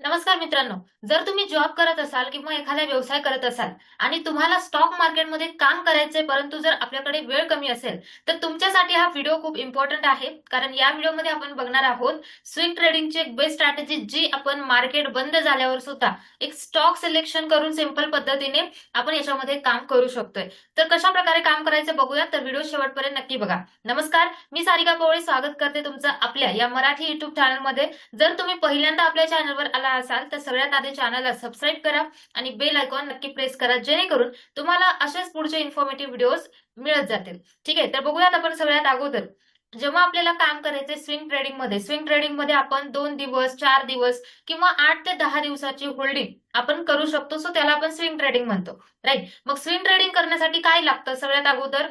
नमस्कार मित्रांनो जर तुम्ही जॉब करत असाल किंवा एखादा व्यवसाय करत असाल आणि तुम्हाला स्टॉक मार्केटमध्ये काम करायचंय परंतु जर आपल्याकडे वेळ कमी असेल तर तुमच्यासाठी हा व्हिडिओ खूप इम्पॉर्टंट आहे. कारण या व्हिडिओमध्ये आपण बघणार आहोत स्विंग ट्रेडिंगची एक बेस्ट स्ट्रॅटेजी जी आपण मार्केट बंद झाल्यावर सुद्धा एक स्टॉक सिलेक्शन करून सिंपल पद्धतीने आपण याच्यामध्ये काम करू शकतोय. तर कशा प्रकारे काम करायचं बघूया तर व्हिडिओ शेवटपर्यंत नक्की बघा. नमस्कार मी सारिका कोवळे स्वागत करते तुमचं आपल्या या मराठी युट्यूब चॅनलमध्ये जर तुम्ही पहिल्यांदा आपल्या चॅनलवर आला असाल तर सगळ्यात आधी चॅनलला सबस्क्राईब करा आणि बेल आयकॉन नक्की प्रेस करा जेणेकरून तुम्हाला असेच पुढचे इन्फॉर्मेटिव्ह व्हिडिओज मिळत जातील. ठीक आहे तर बघूयात आपण सगळ्यात अगोदर. जेव्हा आपल्याला काम करायचे स्विंग ट्रेडिंगमध्ये स्विंग ट्रेडिंगमध्ये आपण दोन दिवस चार दिवस किंवा आठ ते दहा दिवसाची होल्डिंग आपण करू शकतो. सो त्याला आपण स्विंग ट्रेडिंग म्हणतो. राईट मग स्विंग ट्रेडिंग करण्यासाठी काय लागतं? सगळ्यात अगोदर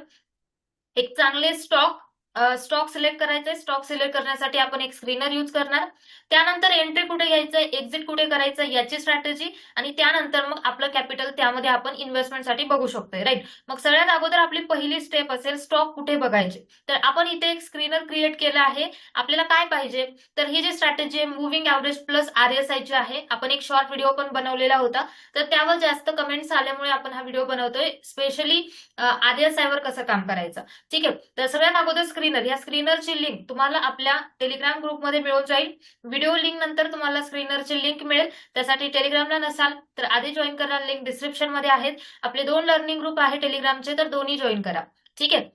एक चांगले स्टॉक स्टॉक सिलेक्ट करायचंय. स्टॉक सिलेक्ट करण्यासाठी आपण एक स्क्रीनर यूज करणार. त्यानंतर एंट्री कुठे घ्यायचं एक्झिट कुठे करायचं याची स्ट्रॅटेजी आणि त्यानंतर मग आपलं कॅपिटल त्यामध्ये आपण इन्व्हेस्टमेंटसाठी बघू शकतोय राईट मग सगळ्यात अगोदर आपली पहिली स्टेप असेल स्टॉक कुठे बघायचे. तर आपण इथे एक स्क्रीनर क्रिएट केलं आहे. आपल्याला काय पाहिजे? तर ही जी स्ट्रॅटेजी आहे moving average plus R S आहे. आपण एक शॉर्ट व्हिडिओ पण बनवलेला होता. तर त्यावर जास्त कमेंट्स आल्यामुळे आपण हा व्हिडिओ बनवतोय. स्पेशली आर एस आय वर कसं काम करायचं? ठीक आहे. तर सगळ्यात अगोदर स्क्रीनर या स्क्रीनरची लिंक तुम्हाला आपल्या टेलिग्राम ग्रुपमध्ये मिळून जाईल. व्हिडिओ लिंक नंतर तुम्हाला स्क्रीनरची लिंक मिळेल. त्यासाठी टेलिग्रामला नसाल तर आधी जॉईन करा. लिंक डिस्क्रिप्शनमध्ये आहेत. आपले दोन लर्निंग ग्रुप आहे टेलिग्रामचे तर दोन्ही जॉईन करा. ठीक आहे?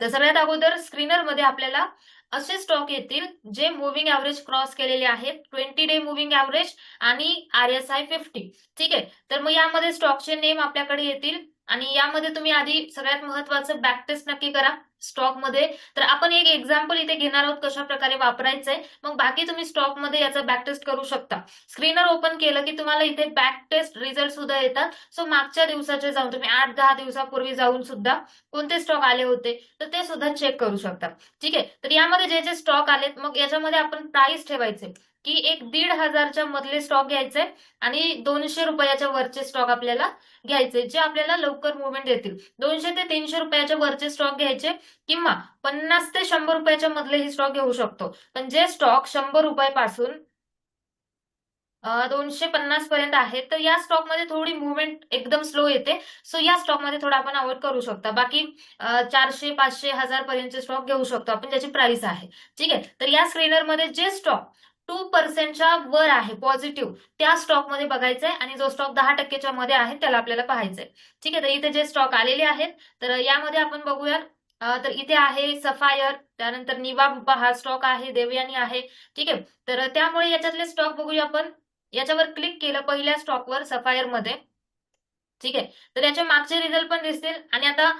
तर सगळ्यात अगोदर स्क्रीनरमध्ये आपल्याला असे स्टॉक येतील जे मुव्हिंग ॲव्हरेज क्रॉस केलेले आहेत. ट्वेंटी डे मुव्हिंग ॲव्हरेज आणि आर एस आय फिफ्टी ठीक आहे? तर मग यामध्ये स्टॉकचे नेम आपल्याकडे येतील. आणि यामध्ये तुम्ही आधी सगळ्यात महत्वाचं बॅक टेस्ट नक्की करा स्टॉकमध्ये. तर आपण एक एक्झाम्पल इथे घेणार आहोत कशा प्रकारे वापरायचंय. मग बाकी तुम्ही स्टॉकमध्ये याचा बॅक टेस्ट करू शकता. स्क्रीनर ओपन केलं की तुम्हाला इथे बॅक टेस्ट रिझल्ट सुद्धा येतात. सो मागच्या दिवसाचे जाऊन तुम्ही आठ दहा दिवसापूर्वी जाऊन सुद्धा कोणते स्टॉक आले होते तर ते सुद्धा चेक करू शकता. ठीक आहे? तर यामध्ये जे जे स्टॉक आलेत मग याच्यामध्ये आपण प्राइस ठेवायचे. की एक दीड हजारच्या मधले स्टॉक घ्यायचे आणि दोनशे रुपयाच्या वरचे स्टॉक आपल्याला घ्यायचे जे आपल्याला लवकर मुवमेंट देतील. दोनशे ते तीनशे रुपयाच्या वरचे स्टॉक घ्यायचे किंवा पन्नास ते शंभर रुपयाच्या मधले ही स्टॉक घेऊ शकतो. पण जे स्टॉक शंभर रुपयापासून दोनशे पन्नास पर्यंत आहे तर या स्टॉकमध्ये थोडी मुवमेंट एकदम स्लो येते. सो या स्टॉकमध्ये थोडा आपण अवॉइड करू शकता. बाकी चारशे पाचशे हजार पर्यंतचे स्टॉक घेऊ शकतो आपण ज्याची प्राइस आहे. ठीक आहे? तर या स्क्रीनरमध्ये जे स्टॉक टू पर्सेंटच्या वर आहे पॉझिटिव्ह. त्या स्टॉकमध्ये बघायचंय आणि जो स्टॉक दहा टक्केच्या मध्ये आहे त्याला आपल्याला पाहायचंय. ठीक आहे तर इथे जे स्टॉक आलेले आहेत तर यामध्ये आपण बघूयात. तर इथे आहे सफायर त्यानंतर निवा बुपा हा स्टॉक आहे देवयानी आहे. ठीक आहे तर त्यामुळे याच्यातले स्टॉक बघूया आपण. याच्यावर क्लिक केलं पहिल्या स्टॉकवर सफायरमध्ये. ठीक आहे तर याचे मागचे रिझल्ट पण दिसतील. आणि आता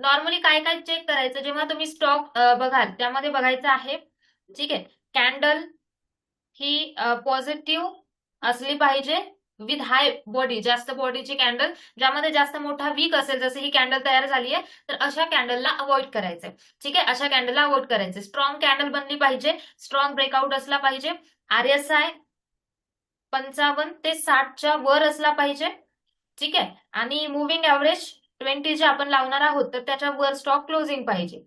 नॉर्मली काय काय चेक करायचं? जेव्हा तुम्ही स्टॉक बघाल त्यामध्ये बघायचं आहे. ठीक आहे कॅन्डल ही पॉझिटिव्ह असली पाहिजे विथ हाय बॉडी जास्त बॉडीची कॅन्डल ज्यामध्ये जास्त मोठा वीक असेल जसं ही कॅन्डल तयार झाली आहे तर अशा कॅन्डलला अवॉइड करायचंय. ठीक आहे? अशा कॅन्डलला अवॉइड करायचे स्ट्रॉंग कॅन्डल बनली पाहिजे. स्ट्रॉंग ब्रेकआउट असला पाहिजे. आर एस आय पंचावन्न ते साठच्या वर असला पाहिजे. ठीक आहे? आणि मुव्हिंग ॲव्हरेज ट्वेंटी जे आपण लावणार आहोत तर त्याच्या वर स्टॉक क्लोजिंग पाहिजे.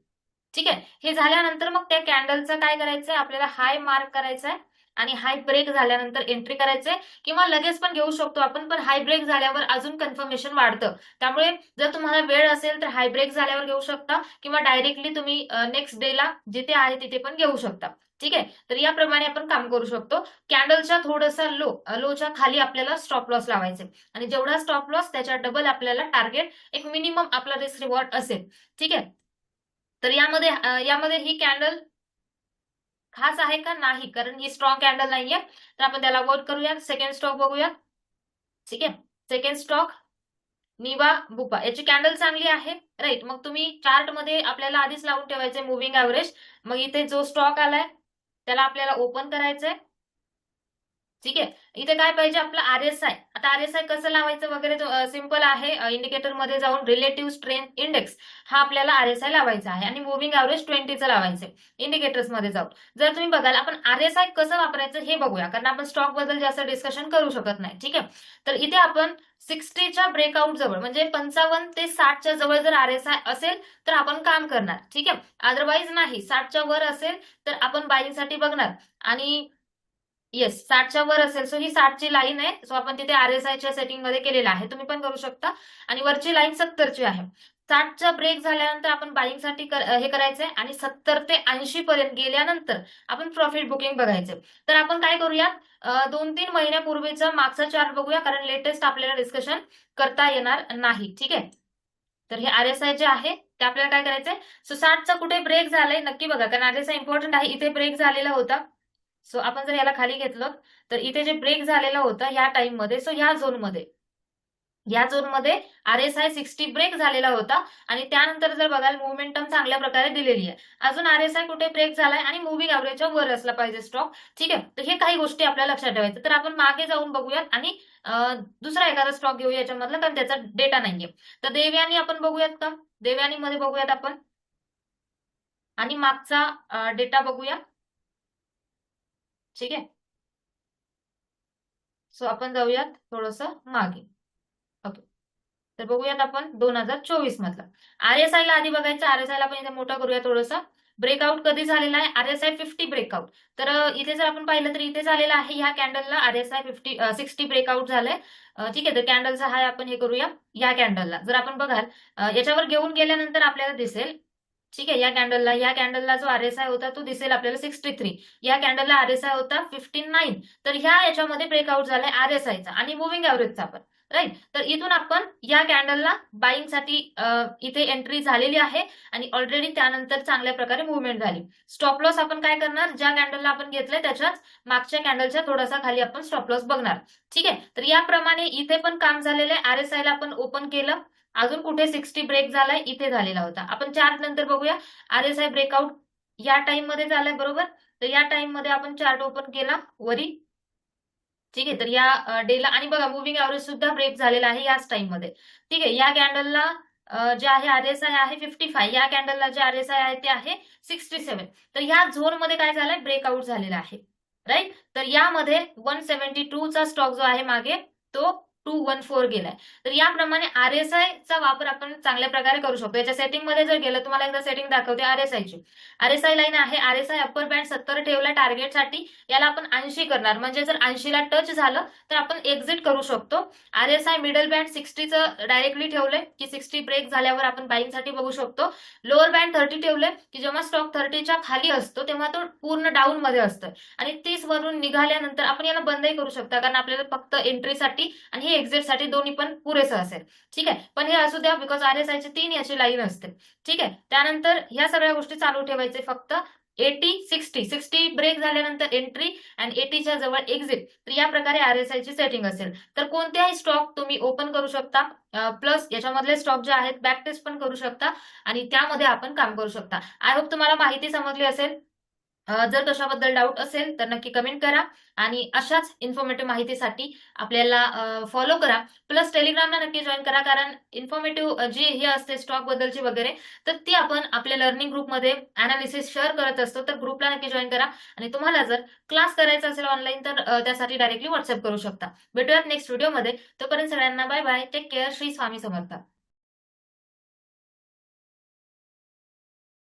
ठीक आहे? हे झाल्यानंतर मग त्या कॅन्डलचं काय करायचंय? आपल्याला हाय मार्क करायचा आहे आणि हाय ब्रेक झाल्यानंतर एंट्री करायचे किंवा लगेच पण घेऊ शकतो आपण पण हाय ब्रेक झाल्यावर अजून कन्फर्मेशन वाढतं. त्यामुळे जर तुम्हाला वेळ असेल तर हाय ब्रेक झाल्यावर घेऊ शकता किंवा डायरेक्टली तुम्ही नेक्स्ट डेला जिथे आहे तिथे पण घेऊ शकता. ठीक आहे? तर याप्रमाणे आपण काम करू शकतो. कॅन्डलच्या थोडासा लो लोच्या खाली आपल्याला स्टॉप लॉस लावायचे. आणि जेवढा स्टॉप लॉस त्याच्या डबल आपल्याला टार्गेट एक मिनिमम आपला रिस्क रिवॉर्ड असेल. ठीक आहे? तर यामध्ये यामध्ये ही कॅन्डल खास आहे का? नाही कारण ही स्ट्रॉंग कॅन्डल नाहीये. तर आपण त्याला अवॉइड करूया सेकंड स्टॉक बघूया ठीक आहे? सेकंड स्टॉक निवा बुपा याची कॅन्डल चांगली आहे. राईट मग तुम्ही चार्टमध्ये आपल्याला आधीच लावून ठेवायचे मुव्हिंग ॲव्हरेज मग इथे जो स्टॉक आलाय त्याला आपल्याला ओपन करायचंय. ठीक आहे? इथे काय पाहिजे आपलं आर एस आय आता आर एस आय कसं लावायचं वगैरे सिंपल आहे. इंडिकेटरमध्ये जाऊन रिलेटिव्ह स्ट्रेंथ इंडेक्स हा आपल्याला आर एस आय लावायचा आहे आणि मुव्हिंग ॲव्हरेज ट्वेंटीचं लावायचं इंडिकेटर्समध्ये जाऊन. जर तुम्ही बघाल आपण आर एस आय कसं वापरायचं हे बघूया. कारण आपण स्टॉकबद्दल जास्त डिस्कशन करू शकत नाही. ठीक आहे? तर इथे आपण सिक्स्टीच्या ब्रेकआउट जवळ म्हणजे पंचावन्न ते साठच्या जवळ जर आर एस आय असेल तर आपण काम करणार. ठीक आहे? अदरवाईज नाही. साठच्या वर असेल तर आपण बाईंगसाठी बघणार. आणि येस साठच्या वर असेल. सो ही साठची लाईन आहे. सो आपण तिथे आर एस आयच्या सेटिंगमध्ये केलेलं आहे. तुम्ही पण करू शकता. आणि वरची लाईन सत्तरची आहे. साठचा ब्रेक झाल्यानंतर आपण बाईंगसाठी हे करायचंय. आणि सत्तर ते ऐंशी पर्यंत गेल्यानंतर आपण प्रॉफिट बुकिंग बघायचंय तर आपण काय करूयात? दोन तीन महिन्यापूर्वीचा मागचा चार्ट बघूया. कारण लेटेस्ट आपल्याला डिस्कशन करता येणार नाही. ठीक आहे? तर हे आर एस आय जे आहे ते आपल्याला काय करायचंय? सो साठचा कुठे ब्रेक झालाय? नक्की बघा. कारण आर एस आय इम्पॉर्टंट आहे. इथे ब्रेक झालेला होता. सो आपण जर याला खाली घेतलं तर इथे जे ब्रेक झालेला होता ह्या टाइममध्ये सो ह्या झोनमध्ये. या झोनमध्ये R S I sixty break झालेला होता आणि त्यानंतर जर बघाल मुवमेंटम चांगल्या प्रकारे दिलेली आहे. अजून आर एस आय कुठे ब्रेक झालाय आणि मुव्हिंग ऍव्हरेजच्या वर असला पाहिजे स्टॉक ठीक आहे? तर हे काही गोष्टी आपल्याला लक्षात ठेवायचं तर आपण मागे जाऊन बघूयात आणि दुसरा एखादा स्टॉक घेऊ याच्यामधला कारण त्याचा डेटा नाहीये. तर देवयानी आपण बघूयात का? देवयानी मध्ये बघूयात आपण. आणि मागचा डेटा बघूया. ठीक आहे? सो आपण जाऊयात थोडस मागे. ओके तर बघूयात आपण दोन हजार चोवीस मधला. आरएसआय ला आधी बघायचं. आरएसआय ला आपण इथे मोठा करूया थोडंसं. ब्रेकआउट कधी झालेला आहे? आरएसआय फिफ्टी ब्रेकआउट तर इथे जर आपण पाहिलं तर इथे झालेलं आहे ह्या कॅन्डलला आरएसआय फिफ्टी सिक्स्टी ब्रेकआउट झालंय. ठीक आहे. तर कॅन्डलचा हाय आपण हे करूया. या कॅन्डलला जर आपण बघाल याच्यावर घेऊन गेल्यानंतर आपल्याला दिसेल ठीक आहे या कॅन्डलला या कॅन्डलला जो आर एस आय होता तो दिसेल आपल्याला सिक्स्टी थ्री या कॅन्डलला आर एस आय होता फिफ्टी नाईन तर ह्या याच्यामध्ये ब्रेकआउट झालाय आर एस आयचा आणि मुव्हिंग ॲव्हरेजचा पण राईट तर इथून आपण या कॅन्डलला बाईंगसाठी इथे एंट्री झालेली आहे आणि ऑलरेडी त्यानंतर चांगल्या प्रकारे मुवमेंट झाली. स्टॉप लॉस आपण काय करणार? ज्या कॅन्डलला आपण घेतलंय त्याच्याच मागच्या कॅन्डलच्या थोडासा खाली आपण स्टॉप लॉस बघणार. ठीक आहे? तर याप्रमाणे इथे पण काम झालेलं आहे. आर एस ला आपण ओपन केलं. अजून कुठे सिक्स्टी ब्रेक झालाय इथे झालेला होता. आपण चार्ट नंतर बघूया. आर एस आय ब्रेकआउट या टाइममध्ये झालाय बरोबर? तर या टाइममध्ये आपण चार्ट ओपन केला वरी. ठीक आहे तर या डेला आणि बघा मुव्हिंग ॲव्हरेज सुद्धा ब्रेक झालेला आहे याच टाइममध्ये. ठीक आहे या कॅन्डलला जे आहे आर एस आय आहे फिफ्टी फाय या कॅन्डलला जे आर एस आय आहे ते आहे सिक्स्टी सेव्हन तर या झोनमध्ये काय झालंय? ब्रेकआउट झालेला आहे. राईट तर यामध्ये वन सेव्हन्टी टू चा स्टॉक जो आहे मागे तो टू वन फोर गेलाय. तर याप्रमाणे आर एस आय चा वापर आपण चांगल्या प्रकारे करू शकतो. याच्या सेटिंगमध्ये जर गेलं तुम्हाला एकदा सेटिंग दाखवते आर एस आयची आर एस आय लाईन आहे. R S I upper band सत्तर ठेवला टार्गेटसाठी याला आपण ऐंशी करणार. म्हणजे जर ऐंशीला टच झालं तर आपण एक्झिट करू शकतो. R S I middle band सिक्स्टीचं directly ठेवलंय की सिक्स्टी ब्रेक झाल्यावर आपण बाईंगसाठी बघू शकतो. लोअर बँड थर्टी ठेवलंय की जेव्हा स्टॉक थर्टीच्या खाली असतो तेव्हा तो पूर्ण डाऊन मध्ये असतं आणि तीस वरून निघाल्यानंतर आपण याला बंदही करू शकता. कारण आपल्याला फक्त एंट्रीसाठी आणि हे एक्झिटसाठी दोन्ही पण पुरेसं असेल. ठीक आहे? पण हे असू द्या बिकॉज आर एस आयची तीन याची लाईन असते. ठीक आहे? त्यानंतर ह्या सगळ्या गोष्टी चालू ठेवायचे फक्त एटी सिक्स्टी सिक्स्टी ब्रेक झाल्यानंतर एंट्री अँड एटीच्या जवळ एक्झिट तर या प्रकारे आर एस आयची सेटिंग असेल. तर कोणत्याही स्टॉक तुम्ही ओपन करू शकता. प्लस याच्यामधले स्टॉक जे आहेत बॅक टेस्ट पण करू शकता. आणि त्यामध्ये आपण काम करू शकता. आय होप तुम्हाला माहिती समजली असेल. जर कशाबद्दल डाऊट असेल तर नक्की कमेंट करा. आणि अशाच इन्फॉर्मेटिव्ह माहितीसाठी आपल्याला फॉलो करा. प्लस टेलिग्रामला नक्की जॉईन करा. कारण इन्फॉर्मेटिव्ह जी हे असते स्टॉक बद्दलची वगैरे तर ती आपण आपल्या लर्निंग ग्रुपमध्ये अनालिसिस शेअर करत असतो. तर ग्रुपला नक्की जॉईन करा. आणि तुम्हाला जर क्लास करायचा असेल ऑनलाईन तर त्यासाठी डायरेक्टली व्हॉट्सअप करू शकता. भेटूयात नेक्स्ट व्हिडिओमध्ये तोपर्यंत सगळ्यांना bye bye take care Shri Swami Samarth.